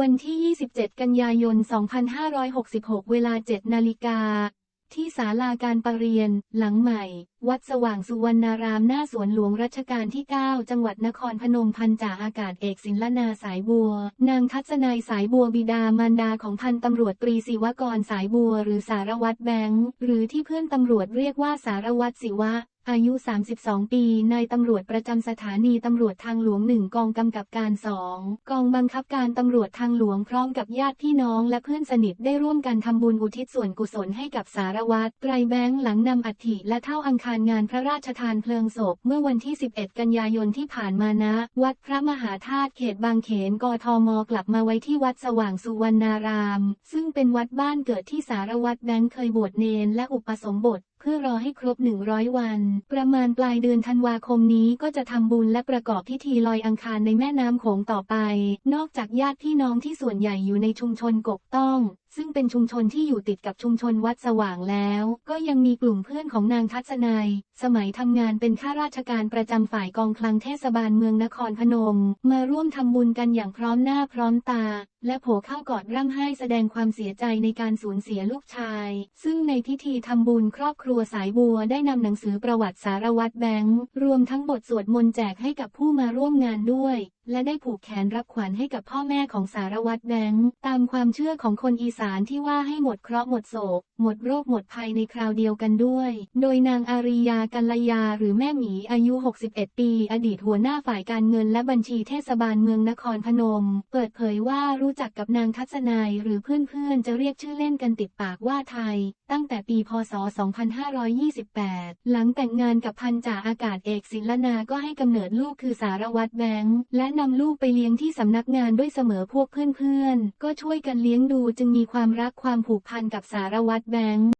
วันที่ 27 กันยายน 2566 เวลา 7 นาฬิกา ที่ศาลาการประเรียน หลังใหม่ วัดสว่างสุวรรณารามหน้าสวนหลวงรัชกาลที่ 9 จังหวัดนครพนมพันจ่าอากาศเอกศิลนาสายบัว นางทัศนัยสายบัวบิดามารดาของพันตำรวจตรีศิวกรสายบัวหรือสารวัตรแบงค์หรือที่เพื่อนตำรวจเรียกว่าสารวัตรศิวะ อายุ 32 ปี นายตำรวจประจำสถานีตำรวจทางหลวงหนึ่งกองกำกับการสองกองบังคับการตำรวจทางหลวงพร้อมกับญาติพี่น้องและเพื่อนสนิทได้ร่วมกันทำบุญอุทิศส่วนกุศลให้กับสารวัตรไตรแบงค์หลังนำอัฐิและเท่าอังคารงานพระราชทานเพลิงศพ เมื่อวันที่ 11 กันยายนที่ผ่านมาณวัดพระมหาธาตุเขตบางเขนกทมกลับมาไว้ที่วัดสว่างสุวรรณาราม ซึ่งเป็นวัดบ้านเกิดที่สารวัตรแบงค์เคยบวชเนนและอุปสมบท เพื่อรอให้ครบ 100 วัน ประมาณปลายเดือนธันวาคมนี้ก็จะทำบุญและประกอบพิธีลอยอังคารในแม่น้ำโขงต่อไป นอกจากญาติพี่น้องที่ส่วนใหญ่อยู่ในชุมชนกกต้องซึ่งเป็นชุมชนที่อยู่ติดกับชุมชนวัดสว่างแล้ว ก็ยังมีกลุ่มเพื่อนของนางทัศนัยสมัยทำงานเป็นข้าราชการประจำฝ่ายกองคลังเทศบาลเมืองนครพนม มาร่วมทำบุญกันอย่างพร้อมหน้าพร้อมตา และโผเข้ากอดร่ำไห้แสดงความเสียใจในการสูญเสียลูกชาย ซึ่งในพิธีทำบุญครอบครัวสายบัวได้นำหนังสือประวัติสารวัตรแบงค์รวมทั้งบทสวดมนต์แจกให้กับผู้มาร่วมงานด้วย และได้ผูกแขนรับขวัญให้กับพ่อแม่ของสารวัตรแบงค์ตามความเชื่อของคนอีสานที่ว่าให้หมดเคราะห์หมดโศก หมดโรคหมดภัยในคราวเดียวกันด้วย โดยนางอาริยากัลยาหรือแม่หมีอายุ 61 ปี อดีตหัวหน้าฝ่ายการเงินและบัญชีเทศบาลเมืองนครพนม เปิดเผยว่ารู้จักกับนางทัศนัยหรือเพื่อนๆ จะเรียกชื่อเล่นกันติดปากว่าไทย ตั้งแต่ปีพศ 2528 หลังแต่งงานกับพันจ่าอากาศเอกศิลนาก็ให้กำเนิดลูกคือสารวัตรแบงค์และนำลูกไปเลี้ยงที่สำนักงานด้วยเสมอพวกเพื่อนๆ ก็ช่วยกันเลี้ยงดูจึงมีความรักความผูกพันกับสารวัตรแบงค์